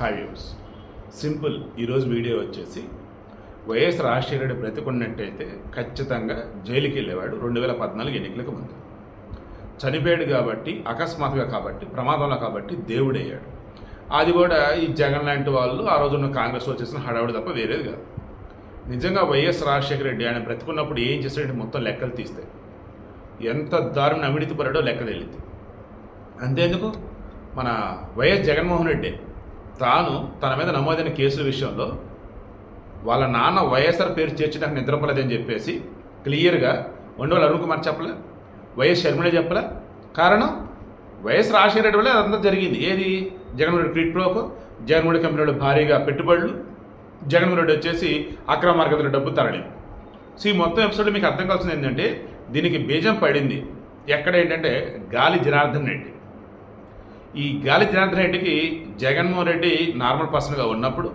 Hi views simple ఈరోజు video వచ్చేసి YS Rajasekhara Reddy బ్రతికున్నట్టయితే ఖచ్చితంగా జైలుకి వెళ్ళేవాడు రెండు వేల పద్నాలుగు ఎన్నికలకు ముందు. చనిపోయాడు కాబట్టి అకస్మాత్తుగా కాబట్టి ప్రమాదంలో కాబట్టి దేవుడయ్యాడు. అది కూడా ఈ జగన్ లాంటి వాళ్ళు ఆ రోజున కాంగ్రెస్ వచ్చేసిన హడావుడి తప్ప వేరేది కాదు. నిజంగా వైఎస్ రాజశేఖర రెడ్డి ఆయన బ్రతికున్నప్పుడు ఏం చేశాడంటే మొత్తం లెక్కలు తీస్తే. ఎంత దారుణ అవినీతి పడాడో లెక్క తెలియదు. అంతేందుకు? మన వైఎస్ జగన్మోహన్ రెడ్డి తాను తన మీద నమోదైన కేసుల విషయంలో వాళ్ళ నాన్న వైఎస్ఆర్ పేరు చేర్చి నాకు నిద్రపోలేదని చెప్పేసి క్లియర్గా వండవాళ్ళు అరుణ్ కుమార్ చెప్పలే వైఎస్ షర్మిల చెప్పలే. కారణం వైఎస్ రాజశేఖర రెడ్డి వల్ల అదంతా జరిగింది. ఏది? జగన్మోహన్ రెడ్డి క్రిట్ జగన్మోహన్ రెడ్డి కంపెనీ వాళ్ళు భారీగా పెట్టుబడులు జగన్మోహన్ రెడ్డి వచ్చేసి అక్రమ మార్గంలో డబ్బు తరలి. సో ఈ మొత్తం ఎపిసోడ్ మీకు అర్థం కావాల్సింది ఏంటంటే దీనికి బీజం పడింది. ఎక్కడ ఏంటంటే గాలి జనార్దన్ రెడ్డి. ఈ గాలి జనార్దన్ రెడ్డికి జగన్మోహన్ రెడ్డి నార్మల్ పర్సన్గా ఉన్నప్పుడు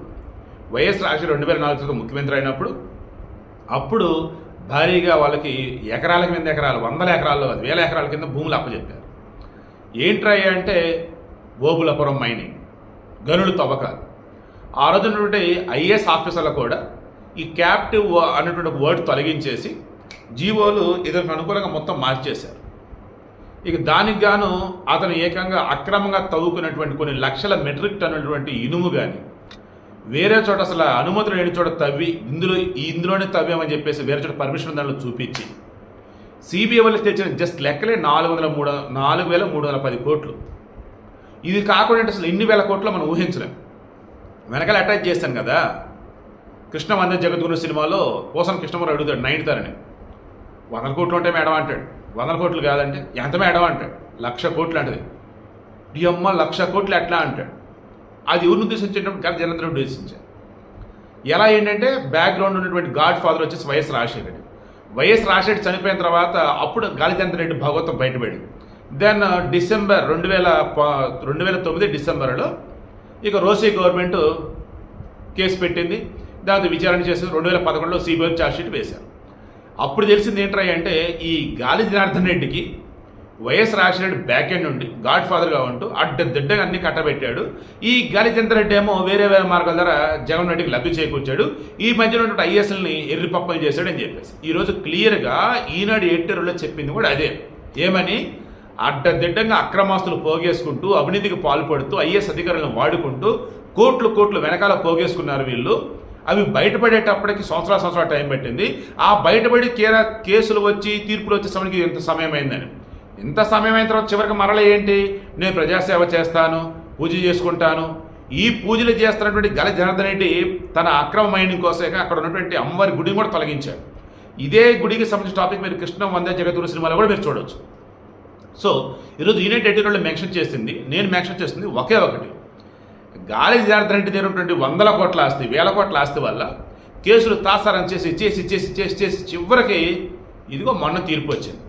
వైఎస్ రాజశేఖర్ రెండు వేల నాలుగులో ముఖ్యమంత్రి అయినప్పుడు అప్పుడు భారీగా వాళ్ళకి ఎకరాల కింద ఎకరాలు వందల ఎకరాల్లో కాదు వేల ఎకరాల కింద భూములు అప్పచెప్పారు. ఏంట్రా అంటే ఓబులపురం మైనింగ్ గనులు తవ్వకాలు. ఆ రోజు ఐఏఎస్ ఆఫీసర్లు కూడా ఈ క్యాప్టివ్ అన్నటువంటి వర్డ్ తొలగించేసి జీవోలు ఇతనికి అనుకూలంగా మొత్తం మార్చేశారు. ఇక దానికి గాను అతను ఏకంగా అక్రమంగా తవ్వుకున్నటువంటి కొన్ని లక్షల మెట్రిక్ టన్నులటువంటి ఇనుము కానీ వేరే చోట అసలు అనుమతులు లేని చోట తవ్వి ఇందులో ఇందులోనే తవ్వామని చెప్పేసి వేరే చోట పర్మిషన్ దానిలో చూపించి సిబిఐ వాళ్ళు తెచ్చిన జస్ట్ లెక్కలే నాలుగు వందల మూడు నాలుగు వేల మూడు వందల పది కోట్లు. ఇది కాకుండా అసలు ఇన్ని వేల కోట్లు మనం ఊహించలేం. వెనకాల అటాచ్ చేశాను కదా. కృష్ణ వంద జగద్గురు సినిమాలో పోసం కృష్ణమూర్తి అడుగుతాడు నైన్తారని వందల కోట్లు ఉంటే మేడం అంటాడు. వందల కోట్లు కాదంటే ఎంత మేడం అంటాడు? లక్ష కోట్లు అంటది. నీ అమ్మ లక్ష కోట్లు ఎట్లా అంటాడు? అది ఎవరిని ఉద్దేశించేటప్పుడు గాలి జనంతరం ఉద్దేశించారు ఎలా ఏంటంటే బ్యాక్గ్రౌండ్ ఉన్నటువంటి గాడ్ ఫాదర్ వచ్చేసి వైఎస్ రాజశేఖర రెడ్డి. వైఎస్ రాజశేఖర చనిపోయిన తర్వాత అప్పుడు గాలిచంద్ర రెడ్డి భాగవతం బయటపడి. దెన్ డిసెంబర్ రెండు వేల ప- రెండు వేల తొమ్మిది డిసెంబర్లో ఇక రోసీ గవర్నమెంట్ కేసు పెట్టింది. దాంతో విచారణ చేసి రెండు వేల పదకొండులో సిబిఐ ఛార్జ్షీట్ వేశారు. అప్పుడు తెలిసింది ఏంట్రా అంటే ఈ గాలి జనార్దన్ రెడ్డికి వైఎస్ రాజశేఖర బ్యాక్ ఎండ్ నుండి గాడ్ ఫాదర్గా ఉంటూ అడ్డదిడ్డగా అన్ని కట్టబెట్టాడు. ఈ గాలి రెడ్డి ఏమో వేరే వేరే మార్గాల ద్వారా జగన్ రెడ్డికి లబ్ధి చేకూర్చాడు. ఈ మధ్యలో ఉన్నటువంటి ఐఎస్ఎల్ని ఎర్రి పప్పలు చేశాడని చెప్పేసి. ఈరోజు క్లియర్గా ఈనాడు ఎట్టరులో చెప్పింది కూడా అదే. ఏమని? అడ్డదిడ్డంగా అక్రమాస్తులు పోగేసుకుంటూ అవినీతికి పాల్పడుతూ ఐఎస్ అధికారులను వాడుకుంటూ కోట్లు కోట్లు వెనకాల పోగేసుకున్నారు వీళ్ళు. అవి బయటపడేటప్పటికి సంవత్సరాల సంవత్సరాల టైం పెట్టింది. ఆ బయటపడి కేర కేసులు వచ్చి తీర్పులు వచ్చే సమయానికి ఎంత సమయం అయిందని ఇంత సమయం అయిన తర్వాత చివరికి మరల ఏంటి? నేను ప్రజాసేవ చేస్తాను పూజ చేసుకుంటాను. ఈ పూజలు చేస్తున్నటువంటి గల జనార్దన్ రెడ్డి తన అక్రమ మైనింగ్ కోసమే అక్కడ ఉన్నటువంటి అమ్మవారి గుడిని కూడా తొలగించాడు. ఇదే గుడికి సంబంధించిన టాపిక్ మీరు కృష్ణ వందే జగద్గురు సినిమాలో కూడా మీరు చూడవచ్చు సో ఈరోజు యూనిట్ ఎడిటర్లో మెన్షన్ చేసింది నేను మెన్షన్ చేసింది ఒకే ఒకటి. గాలి జనార్దన్ తీరినటువంటి దగ్గర వందల కోట్ల ఆస్తి వేల కోట్ల ఆస్తి వల్ల కేసులు తాసారం చేసి చేసి చేసి చేసి చేసి చివరికి ఇదిగో మొన్న తీర్పు వచ్చింది.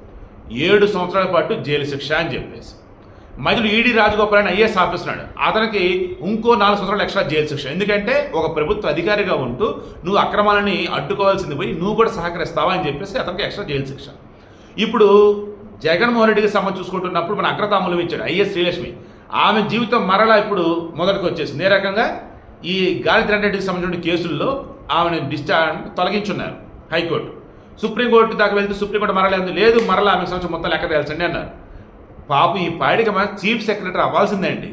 ఏడు సంవత్సరాల పాటు జైలు శిక్ష అని చెప్పేసి. మధ్యలో ఈడీ రాజగోపాల్ అని ఐఏఎస్ ఆఫీసర్ అతనికి ఇంకో నాలుగు సంవత్సరాలు ఎక్స్ట్రా జైలు శిక్ష. ఎందుకంటే ఒక ప్రభుత్వ అధికారిగా ఉంటూ నువ్వు అక్రమాలని అడ్డుకోవాల్సింది పోయి నువ్వు కూడా సహకరిస్తావా అని చెప్పేసి అతనికి ఎక్స్ట్రా జైలు శిక్ష. ఇప్పుడు జగన్మోహన్ రెడ్డికి సంబంధం చూసుకుంటున్నప్పుడు మన అగ్రతాములు ఇచ్చాడు ఐఎస్ శ్రీలక్ష్మి. ఆమె జీవితం మరలా ఇప్పుడు మొదటికి వచ్చేసింది. ఏ రకంగా? ఈ గాలిధరన్ రెడ్డికి సంబంధించిన కేసుల్లో ఆమెను డిశ్చార్జ్ తొలగించున్నారు హైకోర్టు. సుప్రీంకోర్టు దాకా వెళ్తే సుప్రీంకోర్టు మరలేదు లేదు? మరలా ఆమె సంవత్సరం మొత్తం లెక్క తేల్చండి అన్నారు. పాపం ఈ పాడిక చీఫ్ సెక్రటరీ అవ్వాల్సిందే అండి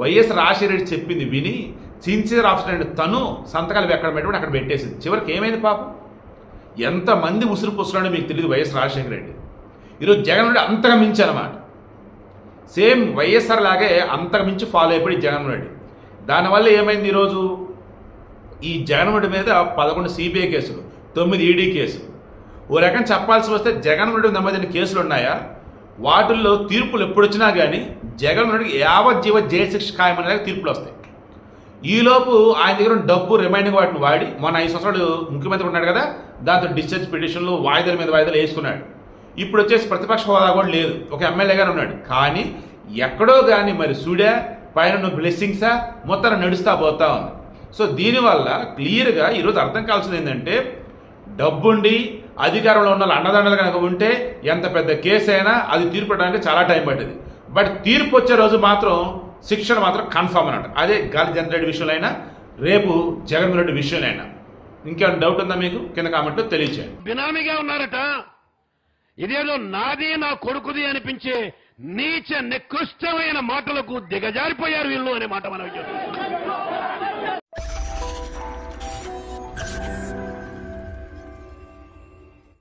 వైఎస్ రాజశేఖర రెడ్డి చెప్పింది విని సిన్సియర్ ఆఫీసర్ అండి తను సంతకాలు ఎక్కడ పెట్టుకుని అక్కడ పెట్టేసింది. చివరికి ఏమైంది పాపం? ఎంతమంది ఉసురు పుస్తున్నాడో మీకు తెలియదు వైఎస్ రాజశేఖర రెడ్డి ఈరోజు జగన్ అంతగా మించి అనమాట సేమ్ వైఎస్ఆర్ లాగే అంతకు మించి ఫాలో అయిపోయి జగన్మోహన్ రెడ్డి. దానివల్ల ఏమైంది ఈరోజు? ఈ జగన్ రెడ్డి మీద పదకొండు సిబిఐ కేసులు తొమ్మిది ఈడీ కేసులు. ఓ రకం చెప్పాల్సి వస్తే జగన్ రెడ్డి నమోదైన కేసులు ఉన్నాయా? వాటిల్లో తీర్పులు ఎప్పుడొచ్చినా కానీ జగన్ రెడ్డికి యావజ్జీవ జైలు శిక్ష ఖాయమనే తీర్పులు వస్తాయి. ఈలోపు ఆయన దగ్గర డబ్బు రిమైండింగ్ వాటిని వాడి మొన్న ఐదు సంవత్సరాలు ముఖ్యమంత్రి ఉన్నాడు కదా దాంతో డిశ్చార్జ్ పిటిషన్లు వాయిదాల మీద వాయిదాలు వేసుకున్నాడు. ఇప్పుడు వచ్చేసి ప్రతిపక్ష హోదా కూడా లేదు. ఒక ఎమ్మెల్యేగానే ఉన్నాడు. కానీ ఎక్కడో కానీ మరి సూడా పైన బ్లెస్సింగ్సా మొత్తం నడుస్తా పోతా ఉంది. సో దీనివల్ల క్లియర్గా ఈరోజు అర్థం కావాల్సింది ఏంటంటే డబ్బుండి అధికారంలో ఉన్న వాళ్ళు అండదండలు కనుక ఉంటే ఎంత పెద్ద కేసు అయినా అది తీర్పు చాలా టైం పట్టింది బట్ తీర్పు వచ్చే రోజు మాత్రం శిక్షణ మాత్రం కన్ఫర్మ్ అన్నట్టు. అదే గాలి జనరేట్ విషయంలో అయినా రేపు జగన్మోహన్ రెడ్డి విషయంలో అయినా ఇంకేమైనా డౌట్ ఉందా మీకు? కింద కామెంట్లో తెలియచేయండి. బినామీగా ఉన్నారట. ఇదేదో నాది నా కొడుకుది అనిపించే నీచ నికృష్టమైన మాటలకు దిగజారిపోయారు వీళ్ళు అనే మాట మనం